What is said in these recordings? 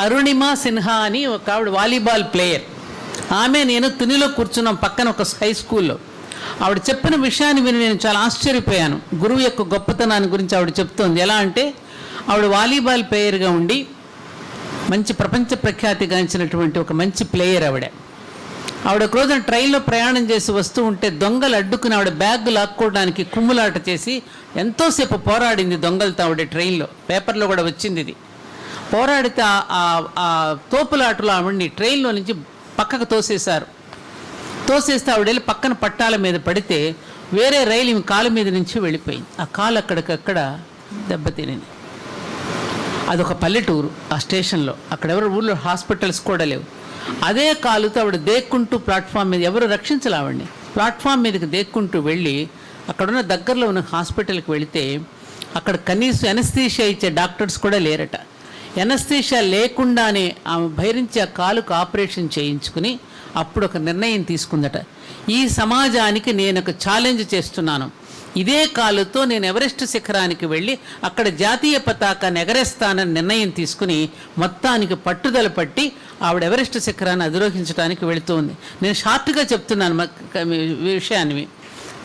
అరుణిమ సిన్హా అని ఒక ఆవిడ వాలీబాల్ ప్లేయర్. ఆమె నేను తునిలో కూర్చున్నాం పక్కన ఒక హై స్కూల్లో. ఆవిడ చెప్పిన విషయాన్ని విని నేను చాలా ఆశ్చర్యపోయాను. గురువు యొక్క గొప్పతనాన్ని గురించి ఆవిడ చెప్తోంది. ఎలా అంటే ఆవిడ వాలీబాల్ ప్లేయర్గా ఉండి మంచి ప్రపంచ ప్రఖ్యాతిగాంచినటువంటి ఒక మంచి ప్లేయర్ ఆవిడ. ఆవిడ ఒక రోజున ట్రైన్లో ప్రయాణం చేసి వస్తూ ఉంటే దొంగలు అడ్డుకుని ఆవిడ బ్యాగ్ లాక్కోవడానికి కుమ్ములాట చేసి ఎంతోసేపు పోరాడింది దొంగలతో ఆవిడ ట్రైన్లో. పేపర్లో కూడా వచ్చింది ఇది. పోరాడితే ఆ- తోపులాటలో ఆవిడ్ని ట్రైన్లో నుంచి పక్కకు తోసేశారు. తోసేస్తే ఆవిడ వెళ్ళి పక్కన పట్టాల మీద పడితే వేరే రైలు ఈమె కాలు మీద నుంచి వెళ్ళిపోయింది. ఆ కాలు అక్కడికక్కడ దెబ్బతినింది. అదొక పల్లెటూరు ఆ స్టేషన్లో. అక్కడ ఎవరు ఊళ్ళో హాస్పిటల్స్ కూడా లేవు. అదే కాలుతో ఆవిడ దేక్కుంటూ ప్లాట్ఫామ్ మీద ఎవరు రక్షించలే ఆవిడని. ప్లాట్ఫామ్ మీదకి దేక్కుంటూ వెళ్ళి అక్కడున్న దగ్గరలో ఉన్న హాస్పిటల్కి వెళితే అక్కడ కనీసం ఎనస్థీషియా ఇచ్చే డాక్టర్స్ కూడా లేరట. ఎనస్థీషియా లేకుండానే ఆమె భైరించి ఆ కాలుకు ఆపరేషన్ చేయించుకుని అప్పుడు ఒక నిర్ణయం తీసుకుందట. ఈ సమాజానికి నేను ఒక ఛాలెంజ్ చేస్తున్నాను. ఇదే కాలుతో నేను ఎవరెస్ట్ శిఖరానికి వెళ్ళి అక్కడ జాతీయ పతాకాన్ని ఎగరేస్తానని నిర్ణయం తీసుకుని మొత్తానికి పట్టుదల పట్టి ఆవిడ ఎవరెస్ట్ శిఖరాన్ని అధిరోహించడానికి వెళుతుంది నేను షార్ట్గా చెప్తున్నాను విషయాన్ని.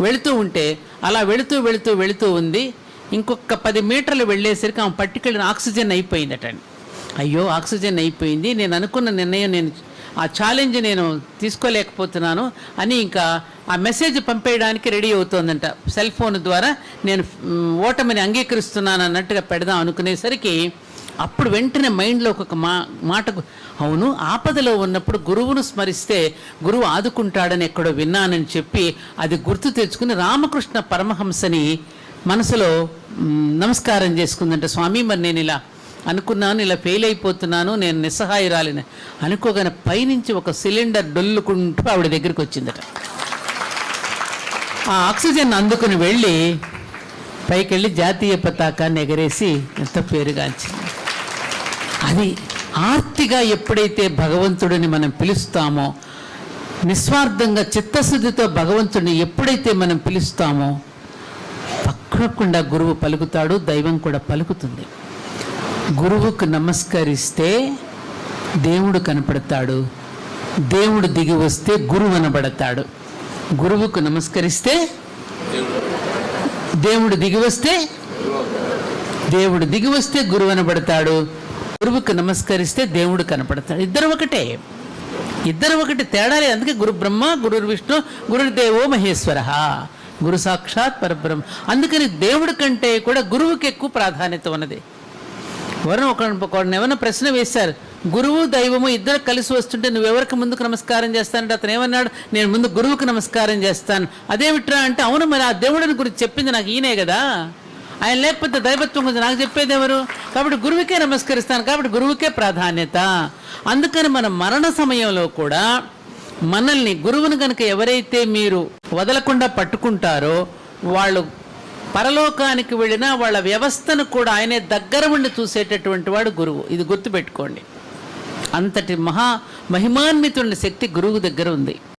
వెళుతూ ఉంటే అలా వెళుతూ వెళుతూ వెళుతూ ఉంది. ఇంకొక పది మీటర్లు వెళ్ళేసరికి ఆమె పట్టుకెళ్ళిన ఆక్సిజన్ అయిపోయిందటండి అయ్యో ఆక్సిజన్ అయిపోయింది. నేను అనుకున్న నిర్ణయం నేను ఆ ఛాలెంజ్ నేను తీసుకోలేకపోతున్నాను అని ఇంకా ఆ మెసేజ్ పంపేయడానికి రెడీ అవుతోందంట. సెల్ ఫోన్ ద్వారా నేను ఓటమిని అంగీకరిస్తున్నాను అన్నట్టుగా పెడదాం అనుకునేసరికి అప్పుడు వెంటనే మైండ్లో ఒక మా మాటకు అవును ఆపదలో ఉన్నప్పుడు గురువును స్మరిస్తే గురువు ఆదుకుంటాడని ఎక్కడో విన్నానని చెప్పి అది గుర్తు తెచ్చుకుని రామకృష్ణ పరమహంసని మనసులో నమస్కారం చేసుకుందంటే స్వామి మరి నేను ఇలా అనుకున్నాను ఇలా ఫెయిల్ అయిపోతున్నాను నేను నిస్సహాయురాలిని అనుకోగానే పైనుంచి ఒక సిలిండర్ డొల్లుకుంటూ ఆవిడ దగ్గరికి వచ్చిందట. ఆ ఆక్సిజన్ అందుకుని వెళ్ళి పైకి వెళ్ళి జాతీయ పతాకాన్ని ఎగరేసి ఎంత పేరుగాంచింది. అది ఆర్తిగా ఎప్పుడైతే భగవంతుడిని మనం పిలుస్తామో నిస్వార్థంగా చిత్తశుద్ధితో భగవంతుడిని ఎప్పుడైతే మనం పిలుస్తామో పక్కకుండా గురువు పలుకుతాడు దైవం కూడా పలుకుతుంది. గురువుకు నమస్కరిస్తే దేవుడు కనపడతాడు. దేవుడు దిగి వస్తే గురువు అనబడతాడు. గురువుకు నమస్కరిస్తే దేవుడు దిగి వస్తే దేవుడు దిగి వస్తే గురువు అనబడతాడు. గురువుకు నమస్కరిస్తే దేవుడు కనపడతాడు. ఇద్దరు ఒకటే. ఇద్దరు ఒకటి తేడా లేదు. అందుకే గురు బ్రహ్మ గురు విష్ణు గురుదేవో మహేశ్వర. గురు సాక్షాత్ పరబ్రహ్మ. అందుకని దేవుడి కంటే కూడా గురువుకి ఎక్కువ ప్రాధాన్యత ఉన్నది. ఎవరైనా ఒక ఒకడిని ఏమైనా ప్రశ్న వేశారు? గురువు దైవము ఇద్దరు కలిసి వస్తుంటే నువ్వెవరికి ముందుకు నమస్కారం చేస్తానంటే అతను ఏమన్నాడు? నేను ముందు గురువుకు నమస్కారం చేస్తాను. అదేమిట్రా అంటే అవును మరి ఆ దేవుడిని గురించి చెప్పింది నాకు ఈయనే కదా. ఆయన లేకపోతే దైవత్వం గురించి నాకు చెప్పేది ఎవరు? కాబట్టి గురువుకే నమస్కరిస్తాను. కాబట్టి గురువుకే ప్రాధాన్యత. అందుకని మన మరణ సమయంలో కూడా మనల్ని గురువును కనుక ఎవరైతే మీరు వదలకుండా పట్టుకుంటారో వాళ్ళు పరలోకానికి వెళ్ళినా వాళ్ళ వ్యవస్థను కూడా ఆయనే దగ్గర ఉండి చూసేటటువంటి వాడు గురువు. ఇది గుర్తుపెట్టుకోండి. అంతటి మహా మహిమాన్వితుడి శక్తి గురువు దగ్గర ఉంది.